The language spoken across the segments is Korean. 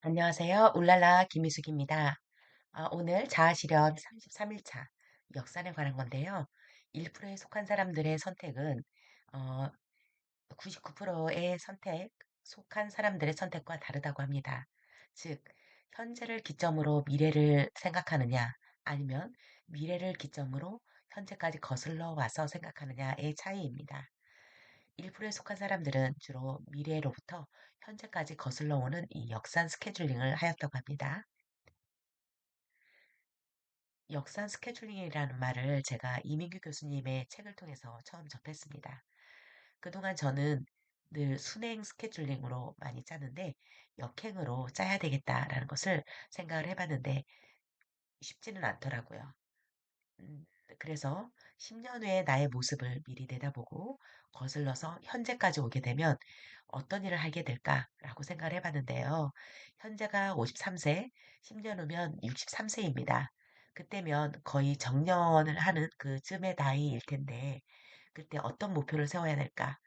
안녕하세요. 울랄라 김미숙입니다. 아, 오늘 자아실현 33일차 역산에 관한 건데요. 1%에 속한 사람들의 선택은 어, 99%의 선택, 속한 사람들의 선택과 다르다고 합니다. 즉, 현재를 기점으로 미래를 생각하느냐, 아니면 미래를 기점으로 현재까지 거슬러 와서 생각하느냐의 차이입니다. 1%에 속한 사람들은 주로 미래로부터 현재까지 거슬러 오는 이 역산 스케줄링을 하였다고 합니다. 역산 스케줄링이라는 말을 제가 이민규 교수님의 책을 통해서 처음 접했습니다. 그동안 저는 늘 순행 스케줄링으로 많이 짜는데 역행으로 짜야 되겠다라는 것을 생각을 해봤는데 쉽지는 않더라고요. 음, 그래서 10년 후의 나의 모습을 미리 내다보고 거슬러서 현재까지 오게 되면 어떤 일을 하게 될까라고 생각을 해봤는데요. 현재가 53세, 10년 후면 63세입니다. 그때면 거의 정년을 하는 그 쯤의 나이일 텐데, 그때 어떤 목표를 세워야 될까?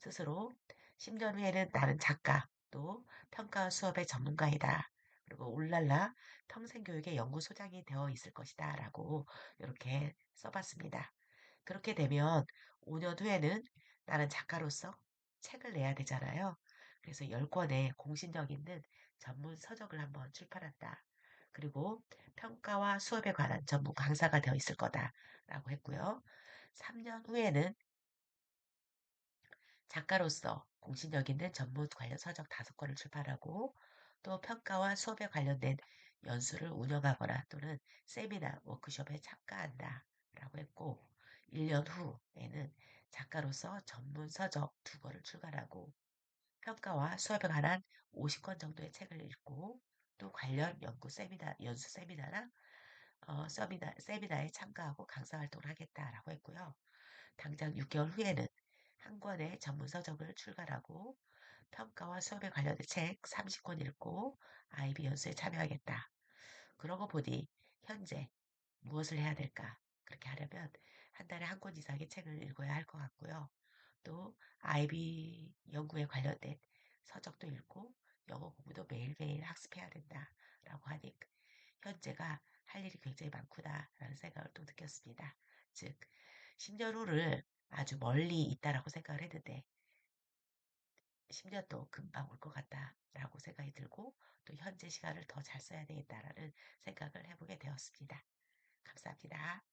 스스로 10년 후에는 나는 작가, 또 평가 수업의 전문가이다. 그리고 울랄라 평생교육의 연구소장이 되어 있을 것이다. 라고 이렇게 써봤습니다. 그렇게 되면 5년 후에는 나는 작가로서 책을 내야 되잖아요. 그래서 10권의 공신력 있는 전문 서적을 한번 출판한다. 그리고 평가와 수업에 관한 전문 강사가 되어 있을 거다라고 했고요. 3년 후에는 작가로서 공신력 있는 전문 관련 서적 다섯 권을 출판하고 또 평가와 수업에 관련된 연수를 운영하거나 또는 세미나, 워크숍에 참가한다. 라고 했고, 1년 후에는 작가로서 전문 서적 두 권을 출간하고 평가와 수업에 관한 50권 정도의 책을 읽고 또 관련 연구 세미나, 연수 세미나나 어, 세미나, 세미나에 참가하고 강사 활동을 하겠다라고 했고요. 당장 6개월 후에는 한 권의 전문 서적을 출간하고 평가와 수업에 관련된 책 30권 읽고 IB 연수에 참여하겠다. 그러고 보니 현재 무엇을 해야 될까? 그렇게 하려면 한 달에 한 권 이상의 책을 읽어야 할 것 같고요. 또 IB 연구에 관련된 서적도 읽고 영어 공부도 매일매일 학습해야 된다라고 하니 현재가 할 일이 굉장히 많구나라는 생각을 또 느꼈습니다. 즉 10년 후를 아주 멀리 있다라고 생각을 했는데 10년도 금방 올 것 같다라고 생각이 들고 또 현재 시간을 더 잘 써야 되겠다라는 생각을 해보게 되었습니다. 감사합니다.